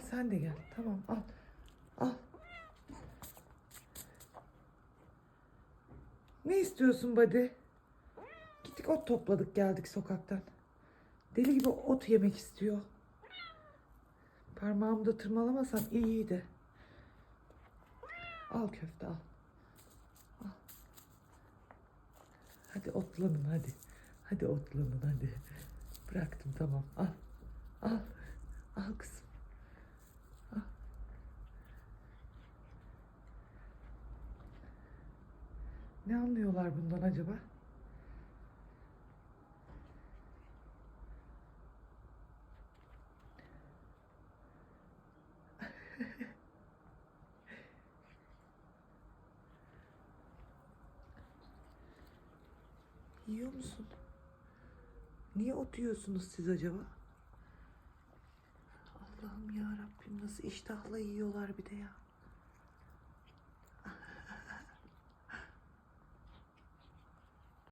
sen de gel. Tamam al. Al. Ne istiyorsun Badi? Gittik ot topladık geldik sokaktan. Deli gibi ot yemek istiyor. Parmağımı da tırmalamasam iyiydi. Al köfte. Al. Hadi otlanın hadi. Hadi otlanın hadi. Bıraktım tamam al. Al. Al kızım. Ne anlıyorlar bundan acaba? Yiyor musun? Niye ot yiyorsunuz siz acaba? Allah'ım ya Rabbim nasıl iştahla yiyorlar bir de ya.